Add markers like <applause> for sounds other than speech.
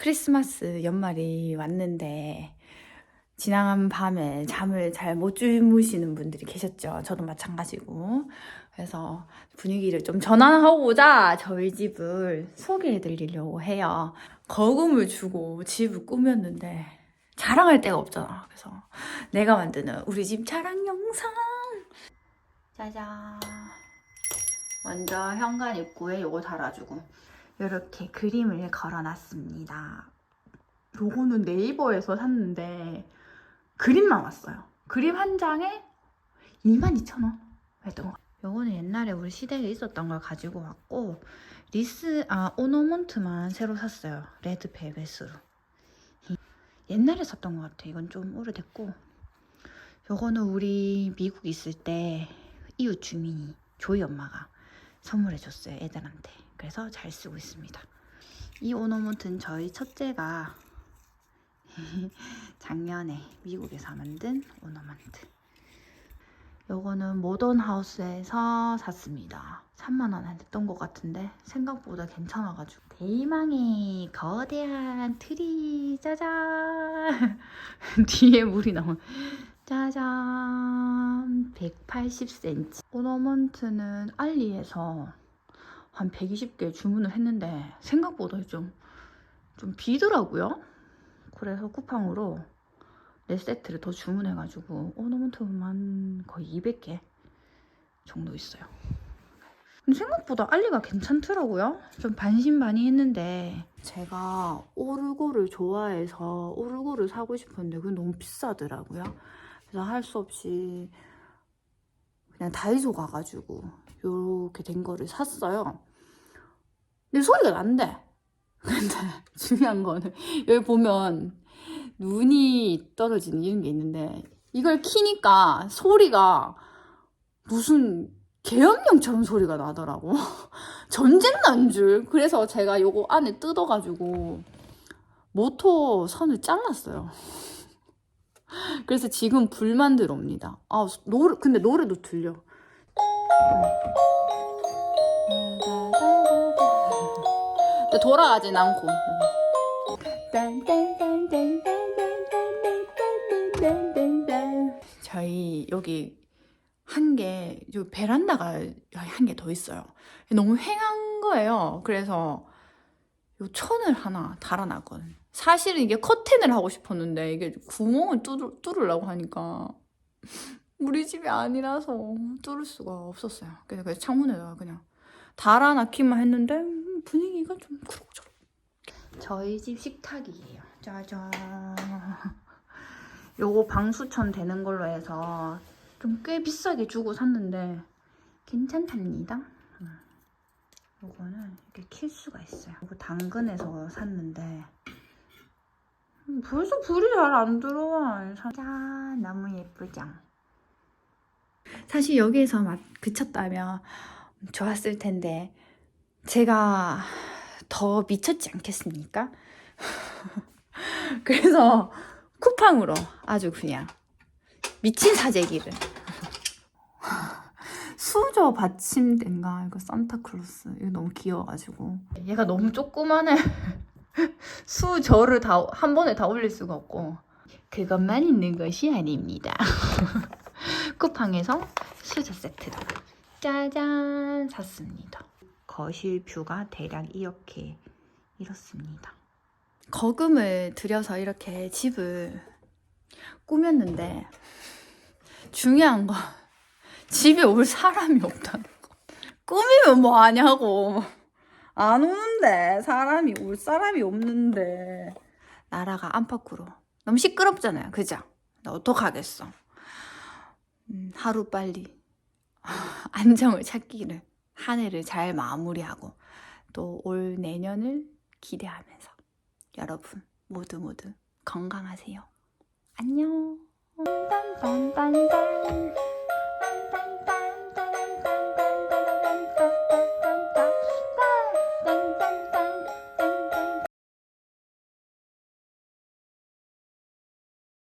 크리스마스 연말이 왔는데 지나간 밤에 잠을 잘 못 주무시는 분들이 계셨죠. 저도 마찬가지고. 그래서 분위기를 좀 전환하고자 저희 집을 소개해 드리려고 해요. 거금을 주고 집을 꾸몄는데 자랑할 데가 없잖아. 그래서 내가 만드는 우리 집 자랑 영상. 짜잔. 먼저 현관 입구에 요거 달아주고 이렇게 그림을 걸어놨습니다. 요거는 네이버에서 샀는데 그림만 왔어요. 그림 한 장에 22,000원 했던 거. 요거는 옛날에 우리 시댁에 있었던 걸 가지고 왔고 리스 아 오너먼트만 새로 샀어요. 레드 벨벳으로. 옛날에 샀던 것 같아. 이건 좀 오래됐고 요거는 우리 미국 있을 때 이웃 주민이 조이 엄마가 선물해 줬어요. 애들한테. 그래서 잘 쓰고 있습니다. 이 오너먼트는 저희 첫째가 <laughs> 작년에 미국에서 만든 오너먼트. 요거는 모던 하우스에서 샀습니다. 3만원 했던 것 같은데 생각보다 괜찮아가지고 대망의 거대한 트리 짜잔 <laughs> 뒤에 물이 나온 짜잔 180cm 오너먼트는 알리에서 한 120개 주문을 했는데 생각보다 좀, 좀 비더라고요. 그래서 쿠팡으로 4세트를 더 주문해가지고 오너먼트만 거의 200개 정도 있어요. 생각보다 알리가 괜찮더라고요. 좀 반신반의 했는데. 제가 오르고를 좋아해서 오르고를 사고 싶었는데 그게 너무 비싸더라고요. 그래서 할 수 없이 그냥 다이소 가가지고 이렇게 된 거를 샀어요. 근데 소리가 난대. <laughs> 근데 중요한 거는 여기 보면 눈이 떨어지는 이런 게 있는데 이걸 키니까 소리가 무슨 계엄령처럼 소리가 나더라고. <laughs> 전쟁 난 줄. 그래서 제가 요거 안에 뜯어가지고 모터 선을 잘랐어요. 그래서 지금 불만 들어옵니다. 아, 노래, 근데 노래도 들려. 근데 돌아가진 않고. 저희 여기 한 개, 요 베란다가 한 개 더 있어요. 너무 휑한 거예요. 그래서 요 천을 하나 달아놨거든요. 사실은 이게 커튼을 하고 싶었는데 이게 구멍을 뚫, 뚫으려고 하니까 <laughs> 우리 집이 아니라서 뚫을 수가 없었어요. 그래서 그냥 창문에다가 그냥 달아놨기만 했는데 음, 분위기가 좀 그럭저럭. 저희 집 식탁이에요. 짜잔. 요거 방수천 되는 걸로 해서 좀 꽤 비싸게 주고 샀는데 괜찮답니다. 음. 요거는 이렇게 킬 수가 있어요. 요거 당근에서 샀는데 음, 벌써 불이 잘 안 들어와. 짠, 너무 예쁘죠? 사실 여기에서 막 그쳤다면 좋았을 텐데 제가 더 미쳤지 않겠습니까? <laughs> 그래서 쿠팡으로 아주 그냥 미친 사재기를 <laughs> 수저 받침대인가 이거 산타클로스 이거 너무 귀여워가지고 얘가 너무 조그만해 수 저를 다 한 번에 다 올릴 수가 없고 그것만 있는 것이 아닙니다. <laughs> 쿠팡에서 수저 세트를 짜잔 샀습니다. 거실 뷰가 대략 이렇게 이렇습니다. 거금을 들여서 이렇게 집을 꾸몄는데 중요한 건 집에 올 사람이 없다는 거. 꾸미면 뭐 하냐고. 안 오는데. 사람이 올 사람이 없는데. 나라가 안팎으로. 너무 시끄럽잖아요. 그죠? 나 어떡하겠어. 음, 하루 빨리 <laughs> 안정을 찾기를 한 해를 잘 마무리하고 또 올 내년을 기대하면서 여러분 모두 모두 건강하세요. 안녕